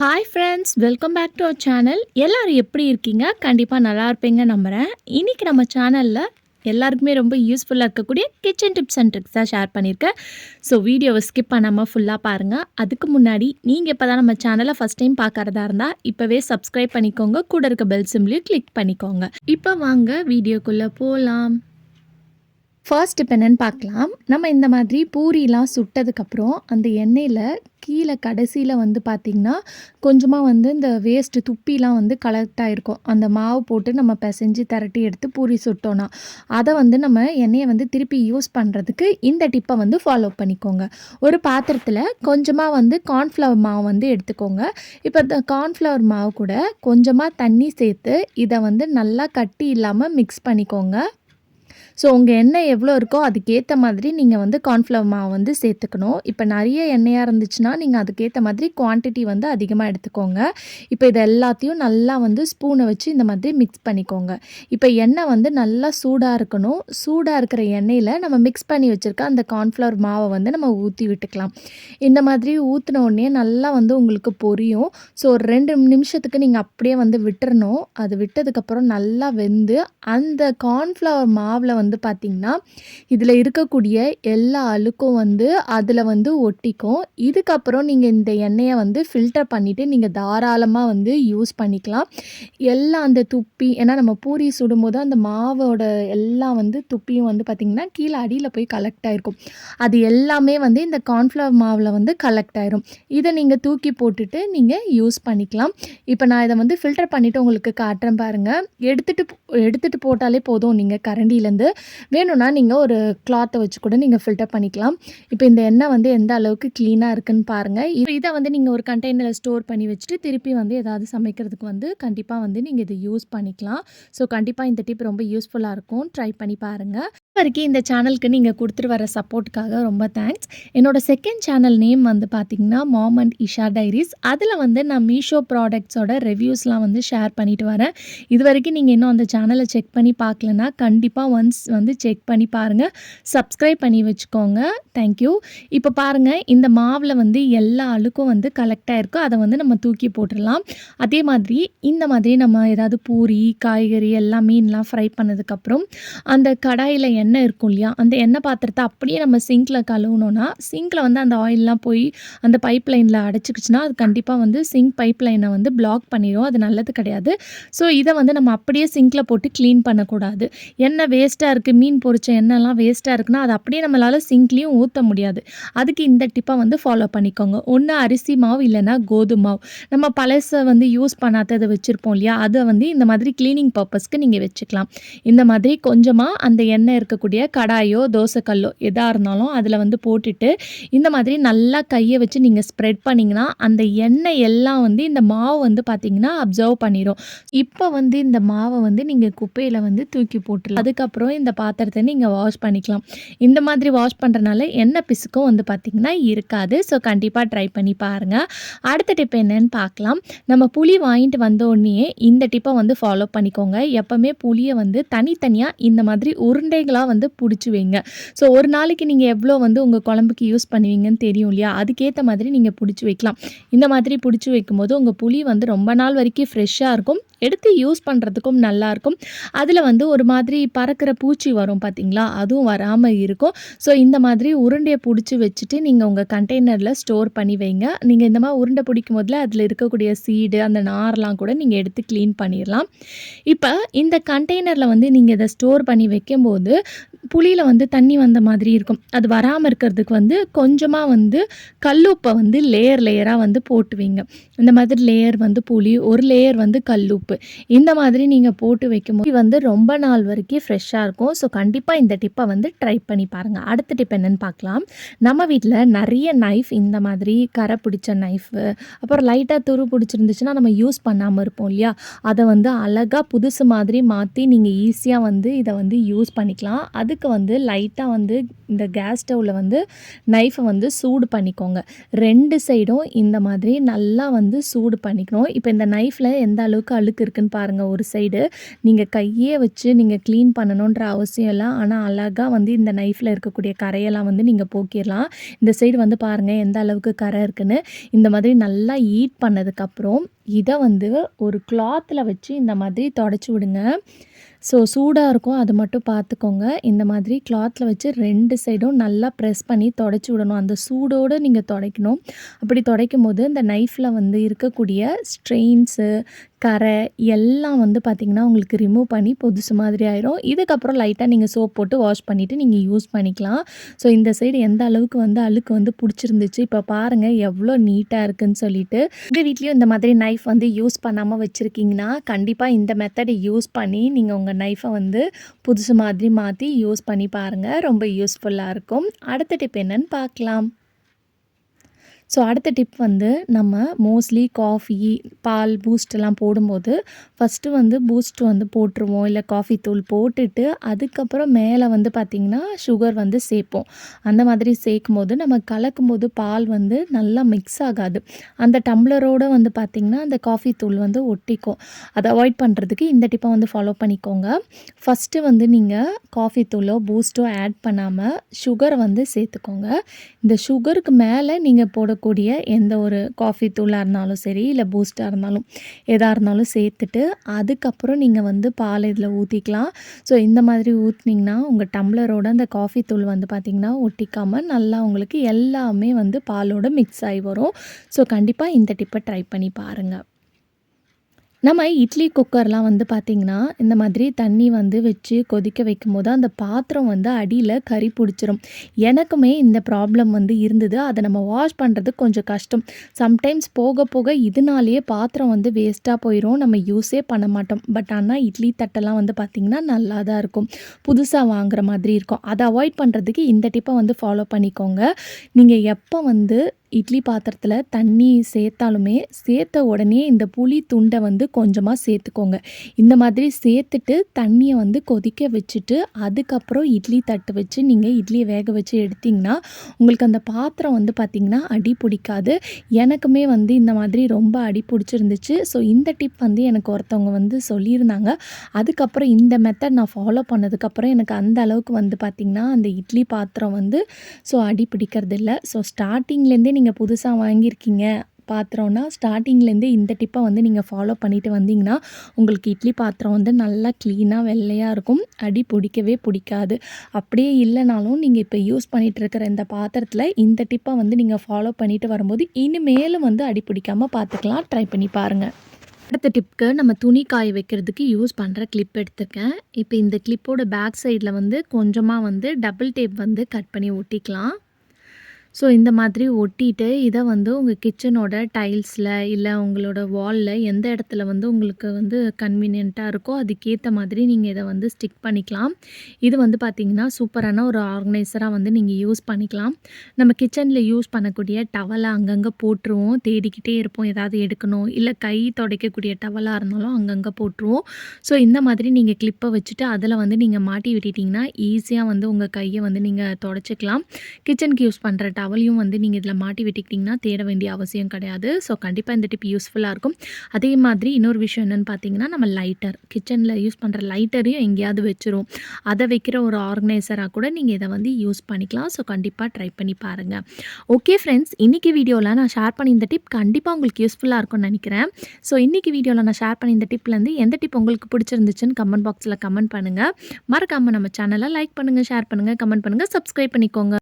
Hi friends welcome back to our channel எல்லோரும் எப்படி இருக்கீங்க? கண்டிப்பாக நல்லா இருப்பீங்க நம்புகிறேன் இன்றைக்கி நம்ம சேனலில் எல்லாருக்குமே ரொம்ப யூஸ்ஃபுல்லாக இருக்கக்கூடிய கிச்சன் டிப்ஸ் அண்ட் ட்ரிக்ஸ் தான் ஷேர் பண்ணியிருக்கேன். ஸோ வீடியோவை ஸ்கிப் பண்ணாமல் ஃபுல்லாக பாருங்கள் அதுக்கு முன்னாடி நீங்கள் இப்போ தான் நம்ம சேனலை ஃபஸ்ட் டைம் பார்க்குறதா இருந்தால் இப்போவே சப்ஸ்கிரைப் பண்ணிக்கோங்க. கூட இருக்க பெல் சிம்லையும் கிளிக் பண்ணிக்கோங்க. இப்போ வாங்க வீடியோக்குள்ளே போகலாம் ஃபர்ஸ்ட் இப்போ என்னென்னு பார்க்கலாம். நம்ம இந்த மாதிரி பூரிலாம் சுட்டதுக்கப்புறம் அந்த எண்ணெயில் கீழே கடைசியில் வந்து பார்த்திங்கன்னா கொஞ்சமாக வந்து இந்த வேஸ்ட்டு துப்பிலாம் வந்து கலெக்ட் ஆகிருக்கும் அந்த மாவு போட்டு நம்ம பிசைஞ்சு திரட்டி எடுத்து பூரி சுட்டோன்னா அதை வந்து நம்ம எண்ணெயை வந்து திருப்பி யூஸ் பண்ணுறதுக்கு இந்த டிப்பை வந்து ஃபாலோ பண்ணிக்கோங்க. ஒரு பாத்திரத்தில் கொஞ்சமாக வந்து கார்ன்ஃப்ளவர் மாவு வந்து எடுத்துக்கோங்க. இப்போ இந்த கார்ன்ஃப்ளவர் மாவு கூட கொஞ்சமாக தண்ணி சேர்த்து இதை வந்து நல்லா கட்டி இல்லாமல் மிக்ஸ் பண்ணிக்கோங்க. ஸோ உங்கள் எண்ணெய் எவ்வளோ இருக்கோ அதுக்கேற்ற மாதிரி நீங்கள் வந்து கார்ன்ஃப்ளவர் மாவு வந்து சேர்த்துக்கணும். இப்போ நிறைய எண்ணெயாக இருந்துச்சுன்னா நீங்கள் அதுக்கேற்ற மாதிரி குவான்டிட்டி வந்து அதிகமாக எடுத்துக்கோங்க. இப்போ இது எல்லாத்தையும் நல்லா வந்து ஸ்பூனை வச்சு இந்த மாதிரி மிக்ஸ் பண்ணிக்கோங்க. இப்போ எண்ணெய் வந்து நல்லா சூடாக இருக்கணும். சூடாக இருக்கிற எண்ணெயில் நம்ம மிக்ஸ் பண்ணி வச்சுருக்க அந்த கார்ன்ஃப்ளவர் மாவை வந்து நம்ம ஊற்றி விட்டுக்கலாம். இந்த மாதிரி ஊற்றின உடனே நல்லா வந்து உங்களுக்கு பொரியும். ஸோ ஒரு ரெண்டு நிமிஷத்துக்கு நீங்கள் அப்படியே வந்து விட்டுறணும். அது விட்டதுக்கப்புறம் நல்லா வெந்து அந்த கார்ன்ஃப்ளவர் மாவில் வந்து பார்த்திங்கன்னா இதில் இருக்கக்கூடிய எல்லா அழுக்கும் வந்து அதில் வந்து ஒட்டிக்கும். இதுக்கப்புறம் நீங்கள் இந்த எண்ணெயை வந்து ஃபில்டர் பண்ணிவிட்டு நீங்கள் தாராளமாக வந்து யூஸ் பண்ணிக்கலாம். எல்லாம் அந்த துப்பி ஏன்னா நம்ம பூரி சுடும்போது அந்த மாவோட எல்லாம் வந்து துப்பியும் வந்து பார்த்திங்கன்னா கீழே அடியில் போய் கலெக்ட் ஆகிருக்கும் அது எல்லாமே வந்து இந்த கார்ன்ஃப்ளவர் மாவில் வந்து கலெக்ட் ஆயிரும். இதை நீங்கள் தூக்கி போட்டுட்டு நீங்கள் யூஸ் பண்ணிக்கலாம். இப்போ நான் இதை வந்து ஃபில்டர் பண்ணிவிட்டு உங்களுக்கு காட்டுறேன் பாருங்கள் எடுத்துகிட்டு எடுத்துகிட்டு போட்டாலே போதும். நீங்கள் கரண்டிலேருந்து வேணும்னா நீங்கள் ஒரு கிளாத்தை வச்சு கூட நீங்கள் ஃபில்டர் பண்ணிக்கலாம். இப்போ இந்த எண்ணெய் வந்து எந்த அளவுக்கு க்ளீனாக இருக்குன்னு பாருங்கள் இப்போ இதை வந்து நீங்கள் ஒரு கண்டெய்னரில் ஸ்டோர் பண்ணி வச்சுட்டு திருப்பி வந்து ஏதாவது சமைக்கிறதுக்கு வந்து கண்டிப்பாக வந்து நீங்கள் இதை யூஸ் பண்ணிக்கலாம். ஸோ கண்டிப்பாக இந்த டிப் ரொம்ப யூஸ்ஃபுல்லாக இருக்கும். ட்ரை பண்ணி பாருங்கள் வரைக்கும் இந்த சேனலுக்கு நீங்கள் கொடுத்துட்டு வர சப்போர்ட்டுக்காக ரொம்ப தேங்க்ஸ் என்னோடய செகண்ட் சேனல் நேம் வந்து பார்த்திங்கன்னா மாம் அண்ட் இஷா டைரிஸ் அதில் வந்து நான் மீஷோ ப்ராடக்ட்ஸோட ரிவ்யூஸ்லாம் வந்து ஷேர் பண்ணிட்டு வரேன். இது வரைக்கும் நீங்கள் இன்னும் அந்த சேனலை செக் பண்ணி பார்க்கலன்னா கண்டிப்பாக ஒன்ஸ் வந்து செக் பண்ணி பாருங்கள் சப்ஸ்கிரைப் பண்ணி வச்சுக்கோங்க. தேங்க்யூ இப்போ பாருங்கள் இந்த மாவில் வந்து எல்லா அழுக்கும் வந்து கலெக்ட் ஆகிருக்கும் அதை வந்து நம்ம தூக்கி போட்டுடலாம். அதே மாதிரி இந்த மாதிரி நம்ம ஏதாவது பூரி காய்கறி எல்லாம் மீன்லாம் ஃப்ரை பண்ணதுக்கப்புறம் அந்த கடாயில் எண்ணெய் இருக்கும் இல்லையா அந்த எண்ணெய் பாத்திரத்தை அப்படியே நம்ம சிங்கில் கழுவுனோன்னா சிங்கில் வந்து அந்த ஆயிலெலாம் போய் அந்த பைப் லைனில் அடைச்சிக்கிச்சுன்னா அது கண்டிப்பாக வந்து சிங்க் பைப் லைனை வந்து பிளாக் பண்ணிடும் அது நல்லது கிடையாது. ஸோ இதை வந்து நம்ம அப்படியே சிங்கில் போட்டு க்ளீன் பண்ணக்கூடாது. எண்ணெய் வேஸ்ட்டாக இருக்குது மீன் பொறிச்ச எண்ணெய்லாம் வேஸ்ட்டாக இருக்குன்னா அது அப்படியே நம்மளால் சிங்க்லேயும் ஊற்ற முடியாது. அதுக்கு இந்த டிப்பை வந்து ஃபாலோ பண்ணிக்கோங்க. ஒன்று அரிசி மாவு இல்லைன்னா கோதுமை மாவு. நம்ம பழசை வந்து யூஸ் பண்ணாததை வச்சுருப்போம் இல்லையா? அதை வந்து இந்த மாதிரி க்ளீனிங் பர்பஸ்க்கு நீங்கள் வச்சுக்கலாம். இந்த மாதிரி கொஞ்சமாக அந்த எண்ணெய் இருக்கக்கூடிய கடாயோ தோசைக்கல்லோ எதாக இருந்தாலும் அதில் வந்து போட்டுட்டு இந்த மாதிரி நல்லா கையை வச்சு நீங்கள் ஸ்ப்ரெட் பண்ணிங்கன்னா அந்த எண்ணெய் எல்லாம் வந்து இந்த மாவு வந்து பார்த்திங்கன்னா அப்சர்வ் பண்ணிடும் இப்போ வந்து இந்த மாவை வந்து நீங்கள் குப்பையில் வந்து தூக்கி போட்டுடலாம். அதுக்கப்புறம் இந்த பாத்திரத்தை நீங்கள் வாஷ் பண்ணிக்கலாம். இந்த மாதிரி வாஷ் பண்ணுறனால எண்ணெய் பிசுக்கும் வந்து பார்த்திங்கன்னா இருக்காது. ஸோ கண்டிப்பாக ட்ரை பண்ணி பாருங்கள் அடுத்த டிப் என்னன்னு பார்க்கலாம் நம்ம புளி வாங்கிட்டு வந்தோடனே இந்த டிப்பை வந்து ஃபாலோ பண்ணிக்கோங்க. எப்போவுமே புளியை வந்து தனித்தனியாக இந்த மாதிரி உருண்டைகளாக வந்து பிடிச்சி வைங்க. ஸோ ஒரு நாளைக்கு நீங்கள் எவ்வளோ வந்து உங்கள் குழம்புக்கு யூஸ் பண்ணுவீங்கன்னு தெரியும் இல்லையா? அதுக்கேற்ற மாதிரி நீங்கள் பிடிச்சி வைக்கலாம். இந்த மாதிரி பிடிச்சி வைக்கும்போது உங்கள் புளி வந்து ரொம்ப நாள் வரைக்கும் ஃப்ரெஷ்ஷாக இருக்கும். எடுத்து யூஸ் பண்ணுறதுக்கும் நல்லாயிருக்கும் அதில் வந்து ஒரு மாதிரி பறக்கிற பூ பூச்சி வரும் பார்த்திங்களா அதுவும் வராமல் இருக்கும். ஸோ இந்த மாதிரி உருண்டையை பிடிச்சி வச்சுட்டு நீங்கள் உங்கள் கண்டெய்னரில் ஸ்டோர் பண்ணி வைங்க. நீங்கள் இந்த மாதிரி உருண்டை பிடிக்கும் போதில் அதில் இருக்கக்கூடிய சீடு அந்த நார்லாம் கூட நீங்கள் எடுத்து க்ளீன் பண்ணிடலாம். இப்போ இந்த கண்டெய்னரில் வந்து நீங்கள் இதை ஸ்டோர் பண்ணி வைக்கும்போது புளியில் வந்து தண்ணி வந்த மாதிரி இருக்கும். அது வராமல் இருக்கிறதுக்கு வந்து கொஞ்சமாக வந்து கல்லுப்பை வந்து லேயர் லேயராக வந்து போட்டுவீங்க இந்த மாதிரி லேயர் வந்து புளி ஒரு லேயர் வந்து கல்லுப்பு. இந்த மாதிரி நீங்கள் போட்டு வைக்கும்போது வந்து ரொம்ப நாள் வரைக்கும் ஃப்ரெஷ்ஷாக இருக்கும். இருக்கும். ஸோ கண்டிப்பாக இந்த டிப்பை வந்து ட்ரை பண்ணி பாருங்கள் அடுத்த டிப் என்னென்னு பார்க்கலாம். நம்ம வீட்டில் நிறைய நைஃப் இந்த மாதிரி கரை பிடிச்ச நைஃபு அப்புறம் லைட்டாக துரு பிடிச்சிருந்துச்சுன்னா நம்ம யூஸ் பண்ணாமல் இருப்போம் இல்லையா? அதை வந்து அழகாக புதுசு மாதிரி மாற்றி நீங்கள் ஈஸியாக வந்து இதை வந்து யூஸ் பண்ணிக்கலாம். அதுக்கு வந்து லைட்டாக வந்து இந்த கேஸ் ஸ்டவ்வில் வந்து நைஃபை வந்து சூடு பண்ணிக்கோங்க. ரெண்டு சைடும் இந்த மாதிரி நல்லா வந்து சூடு பண்ணிக்கணும். இப்போ இந்த நைஃப்பில் எந்த அளவுக்கு அழுக்கு இருக்குதுன்னு பாருங்கள் ஒரு சைடு நீங்கள் கையே வச்சு நீங்கள் க்ளீன் பண்ணணுன்ற அவசியம் இல்லை ஆனால் அழகாக வந்து இந்த நைஃப்பில் இருக்கக்கூடிய கரையெல்லாம் வந்து நீங்கள் போக்கிடலாம் இந்த சைடு வந்து பாருங்கள் எந்த அளவுக்கு கரை இருக்குன்னு. இந்த மாதிரி நல்லா ஈட் பண்ணதுக்கப்புறம் இதை வந்து ஒரு கிளாத்தில் வச்சு இந்த மாதிரி தொடச்சி விடுங்க. ஸோ சூடாக இருக்கும் அது மட்டும் பார்த்துக்கோங்க இந்த மாதிரி கிளாத்தில் வச்சு ரெண்டு சைடும் நல்லா ப்ரெஸ் பண்ணி தொடச்சி விடணும். அந்த சூடோடு நீங்கள் துடைக்கணும். அப்படி துடைக்கும் போது இந்த நைஃப்பில் வந்து இருக்கக்கூடிய ஸ்ட்ரெயின்ஸு கரை எல்லாம் வந்து பார்த்திங்கன்னா உங்களுக்கு ரிமூவ் பண்ணி புதுசு மாதிரி ஆயிரும். இதுக்கப்புறம் லைட்டாக நீங்கள் சோப் போட்டு வாஷ் பண்ணிவிட்டு நீங்கள் யூஸ் பண்ணிக்கலாம். ஸோ இந்த சைடு எந்த அளவுக்கு வந்து அழுக்கு வந்து பிடிச்சிருந்துச்சு இப்போ பாருங்கள் எவ்வளோ நீட்டாக இருக்குதுன்னு சொல்லிட்டு. எங்கள் வீட்லேயும் இந்த மாதிரி நைஃப் வந்து யூஸ் பண்ணாமல் வச்சுருக்கீங்கன்னா கண்டிப்பாக இந்த மெத்தடை யூஸ் பண்ணி நீங்கள் உங்கள் நைஃபை வந்து புதுசு மாதிரி மாற்றி யூஸ் பண்ணி பாருங்கள் ரொம்ப யூஸ்ஃபுல்லாக இருக்கும். அடுத்த டிப் என்னன்னு பார்க்கலாம். ஸோ அடுத்த டிப் வந்து நம்ம மோஸ்ட்லி காஃபி பால் பூஸ்ட்லாம் போடும்போது ஃபஸ்ட்டு வந்து பூஸ்ட் வந்து போட்டுருவோம். இல்லை காஃபி தூள் போட்டுட்டு அதுக்கப்புறம் மேலே வந்து பார்த்திங்கன்னா சுகர் வந்து சேர்ப்போம். அந்த மாதிரி சேர்க்கும் போது நம்ம கலக்கும் போது பால் வந்து நல்லா மிக்ஸ் ஆகாது. அந்த டம்ளரோடு வந்து பார்த்திங்கன்னா அந்த காஃபி தூள் வந்து ஒட்டிக்கும். அதை அவாய்ட் பண்ணுறதுக்கு இந்த டிப்பை வந்து ஃபாலோ பண்ணிக்கோங்க. ஃபஸ்ட்டு வந்து நீங்கள் காஃபி தூளோ பூஸ்ட்டோ ஆட் பண்ணாமல் சுகரை வந்து சேர்த்துக்கோங்க. இந்த சுகருக்கு மேலே நீங்கள் போட இருக்கக்கூடிய எந்த ஒரு காஃபி தூளாக இருந்தாலும் சரி இல்லை பூஸ்ட்டாக இருந்தாலும் எதாக இருந்தாலும் சேர்த்துட்டு அதுக்கப்புறம் நீங்கள் வந்து பால் இதில் ஊற்றிக்கலாம் ஸோ இந்த மாதிரி ஊற்றினீங்கன்னா உங்கள் டம்ளரோட அந்த காஃபி தூள் வந்து பார்த்திங்கன்னா ஒட்டிக்காமல் நல்லா உங்களுக்கு எல்லாமே வந்து பாலோட மிக்ஸ் ஆகி வரும். ஸோ கண்டிப்பாக இந்த டிப்பை ட்ரை பண்ணி பாருங்கள் நம்ம இட்லி குக்கர்லாம் வந்து பார்த்திங்கன்னா இந்த மாதிரி தண்ணி வந்து வச்சு கொதிக்க வைக்கும்போது அந்த பாத்திரம் வந்து அடியில் கறி பிடிச்சிரும். எனக்குமே இந்த ப்ராப்ளம் வந்து இருந்தது. அதை நம்ம வாஷ் பண்ணுறது கொஞ்சம் கஷ்டம். சம்டைம்ஸ் போக போக இதனாலேயே பாத்திரம் வந்து வேஸ்ட்டாக போயிடும் நம்ம யூஸே பண்ண மாட்டோம். பட் ஆனால் இட்லி தட்டெல்லாம் வந்து பார்த்திங்கன்னா நல்லா தான் இருக்கும். புதுசாக வாங்குற மாதிரி இருக்கும். அதை அவாய்ட் பண்ணுறதுக்கு இந்த டிப்பை வந்து ஃபாலோ பண்ணிக்கோங்க. நீங்கள் எப்போ வந்து இட்லி பாத்திரத்தில் தண்ணி சேர்த்தாலுமே சேர்த்த உடனே இந்த புளி துண்டை வந்து கொஞ்சமாக சேர்த்துக்கோங்க. இந்த மாதிரி சேர்த்துட்டு தண்ணியை வந்து கொதிக்க வச்சுட்டு அதுக்கப்புறம் இட்லி தட்டு வச்சு நீங்கள் இட்லியை வேக வச்சு எடுத்திங்கன்னா உங்களுக்கு அந்த பாத்திரம் வந்து பார்த்திங்கன்னா அடி பிடிக்காது. எனக்குமே வந்து இந்த மாதிரி ரொம்ப அடி பிடிச்சிருந்துச்சு. ஸோ இந்த டிப் வந்து எனக்கு ஒருத்தவங்க வந்து சொல்லியிருந்தாங்க. அதுக்கப்புறம் இந்த மெத்தட் நான் ஃபாலோ பண்ணதுக்கப்புறம் எனக்கு அந்த அளவுக்கு வந்து பார்த்திங்கன்னா அந்த இட்லி பாத்திரம் வந்து ஸோ அடி பிடிக்கிறது இல்லை ஸோ ஸ்டார்டிங்லேருந்தே நீங்கள் புதுசாக வாங்கியிருக்கீங்க பாத்திரம்னா ஸ்டார்டிங்லேருந்தே இந்த டிப்பை வந்து நீங்கள் ஃபாலோ பண்ணிவிட்டு வந்தீங்கன்னா உங்களுக்கு இட்லி பாத்திரம் வந்து நல்லா க்ளீனாக வெள்ளையாக இருக்கும். அடி பிடிக்கவே பிடிக்காது. அப்படியே இல்லைனாலும் நீங்கள் இப்போ யூஸ் பண்ணிகிட்டு இருக்கிற இந்த பாத்திரத்தில் இந்த டிப்பை வந்து நீங்கள் ஃபாலோ பண்ணிட்டு வரும்போது இனிமேலும் வந்து அடி பிடிக்காமல் பார்த்துக்கலாம் ட்ரை பண்ணி பாருங்கள் அடுத்த டிப்க்கு நம்ம துணி காய வைக்கிறதுக்கு யூஸ் பண்ணுற கிளிப் எடுத்துருக்கேன். இப்போ இந்த கிளிப்போட பேக் சைடில் வந்து கொஞ்சமாக வந்து டபுள் டேப் வந்து கட் பண்ணி ஒட்டிக்கலாம் ஸோ இந்த மாதிரி ஒட்டிட்டு இதை வந்து உங்கள் கிச்சனோட டைல்ஸில் இல்லை உங்களோட வாலில் எந்த இடத்துல வந்து உங்களுக்கு வந்து கன்வீனியண்ட்டாக இருக்கோ அதுக்கேற்ற மாதிரி நீங்கள் இதை வந்து ஸ்டிக் பண்ணிக்கலாம். இது வந்து பார்த்திங்கன்னா சூப்பரான ஒரு ஆர்கனைசராக வந்து நீங்கள் யூஸ் பண்ணிக்கலாம். நம்ம கிச்சனில் யூஸ் பண்ணக்கூடிய டவலை அங்கங்கே போட்டுருவோம். தேடிக்கிட்டே இருப்போம். ஏதாவது எடுக்கணும். இல்லை கை துடைக்கக்கூடிய டவலாக இருந்தாலும் அங்கங்கே போட்டுருவோம். ஸோ இந்த மாதிரி நீங்கள் கிளிப்பை வச்சுட்டு அதில் வந்து நீங்கள் மாட்டி விட்டுட்டிங்கன்னா ஈஸியாக வந்து உங்கள் கையை வந்து நீங்கள் தொடச்சிக்கலாம். கிச்சனுக்கு யூஸ் பண்ணுற டவலையும் வந்து நீங்கள் இதில் மாட்டி விட்டுக்கிட்டிங்கன்னா தேட வேண்டிய அவசியம் கிடையாது. ஸோ கண்டிப்பாக இந்த டிப் யூஸ்ஃபுல்லாக இருக்கும். அதே மாதிரி இன்னொரு விஷயம் என்னென்னு பார்த்தீங்கன்னா நம்ம லைட்டர் கிச்சனில் யூஸ் பண்ணுற லைட்டரையும் எங்கேயாவது வச்சுரும். அதை வைக்கிற ஒரு ஆர்கனைசராக கூட நீங்கள் இதை வந்து யூஸ் பண்ணிக்கலாம். ஸோ கண்டிப்பாக ட்ரை பண்ணி பாருங்கள் ஓகே ஃப்ரெண்ட்ஸ் இன்றைக்கி வீடியோவில் நான் ஷேர் பண்ணி இந்த டிப் கண்டிப்பாக உங்களுக்கு யூஸ்ஃபுல்லாக இருக்கும்னு நினைக்கிறேன். ஸோ இன்றைக்கி வீடியோவில் நான் ஷேர் பண்ணி இந்த டிப்லேருந்து எந்த டிப் உங்களுக்கு பிடிச்சிருந்துச்சுன்னு கமெண்ட் பாக்ஸில் கமெண்ட் பண்ணுங்கள் மறக்காமல் நம்ம சேனலை லைக் பண்ணுங்கள் ஷேர் பண்ணுங்கள் கமெண்ட் பண்ணுங்கள் சப்ஸ்கிரைப் பண்ணிக்கோங்க.